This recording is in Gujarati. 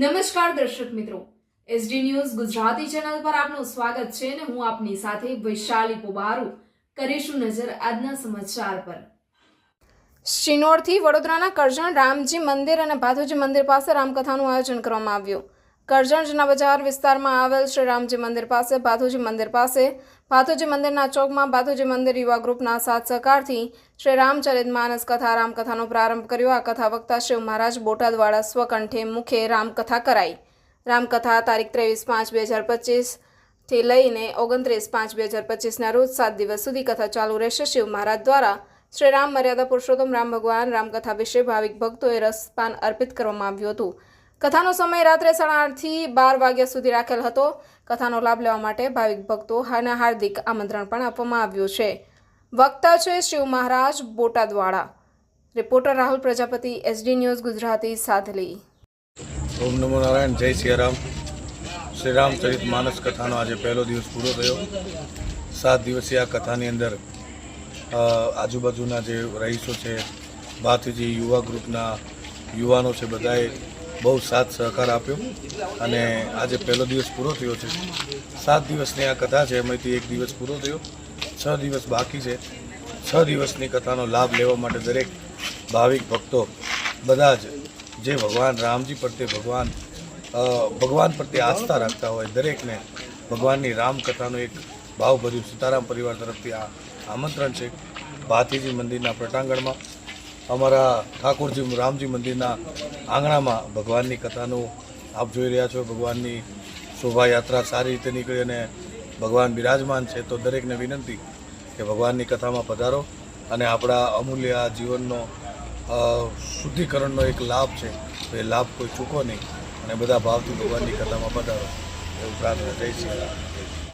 નમસ્કાર દર્શક મિત્રો. એસડી ન્યૂઝ ગુજરાતી ચેનલ પર આપનું સ્વાગત છે અને હું આપની સાથે વૈશાલી પોબારુ કરીશું નજર આજના સમાચાર પર. શિનોરથી વડોદરાના કરજણ રામજી મંદિર અને ભાથુજી મંદિર પાસે રામકથાનું આયોજન કરવામાં આવ્યું. કરજણ બજાર વિસ્તારમાં આવેલ શ્રી રામજી મંદિર પાસે ભાથુજી મંદિર પાસે. ભાથુજી મંદિરના ચોકમાં ભાથુજી મંદિર યુવા ગ્રુપના સાથ સહકારથી શ્રી રામચરિત માનસ કથા, રામકથાનો પ્રારંભ કર્યો. આ કથા વક્તા શિવ મહારાજ બોટાદવાળા સ્વકંઠે મુખે રામકથા કરાઈ. રામકથા તારીખ ત્રેવીસ પાંચ બે હજાર પચીસથી લઈને ઓગણત્રીસ પાંચ બે હજાર પચીસના રોજ સાત દિવસ સુધી કથા ચાલુ રહેશે. શિવ મહારાજ દ્વારા શ્રી રામ મર્યાદા પુરુષોત્તમ રામ ભગવાન રામકથા વિશે ભાવિક ભક્તોએ રસપાન અર્પિત કરવામાં આવ્યું હતું. કથાનો સમય રાત્રે સાડા આઠથી બાર વાગ્યા સુધી રાખેલ હતો. કથાનો લાભ લેવા માટે ભાવિક ભક્તો હાના હાર્દિક આમંત્રણ પણ આપવામાં આવ્યું છે. વક્તા છે Shiv Maharaj બોટાદવાળા. Reporter Rahul Prajapati, SD news Gujarati, Sadhli. ઓમ નમો નારાયણ, જય સિયારામ. શ્રી રામચરિત માનસ કથાનો આજે પહેલો દિવસ પૂરો થયો. સાત દિવસીય આ કથાની અંદર આજુબાજુના જે રહીશો છે, ભાતીજી, યુવા ગ્રુપના યુવાનો છે, બધાએ બહુ સાથ સહકાર આપ્યો. અને આજે પહેલો દિવસ પૂરો થયો છે. સાત દિવસની આ કથા છે, એમાંથી એક દિવસ પૂરો થયો. છ દિવસ બાકી છે. છ દિવસની કથાનો લાભ લેવા માટે દરેક ભાવિક ભક્તો બધા જ જે ભગવાન રામજી પ્રત્યે ભગવાન ભગવાન પ્રત્યે આસ્થા રાખતા હોય, દરેકને ભગવાનની રામકથાનો એક ભાવભર્યું સીતારામ પરિવાર તરફથી આ આમંત્રણ છે. ભાતીજી મંદિરના પ્રટાંગણમાં અમારા ઠાકોરજી રામજી મંદિરના આંગણામાં ભગવાનની કથાનું આપ જોઈ રહ્યા છો. ભગવાનની શોભાયાત્રા સારી રીતે નીકળી અને ભગવાન બિરાજમાન છે તો દરેકને વિનંતી કે ભગવાનની કથામાં પધારો અને આપણા અમૂલ્ય જીવનનો શુદ્ધિકરણનો એક લાભ છે. તો એ લાભ કોઈ ચૂકો નહીં અને બધા ભાવથી ભગવાનની કથામાં પધારો. એવું પ્રાર્થના જય શ્રી રામ.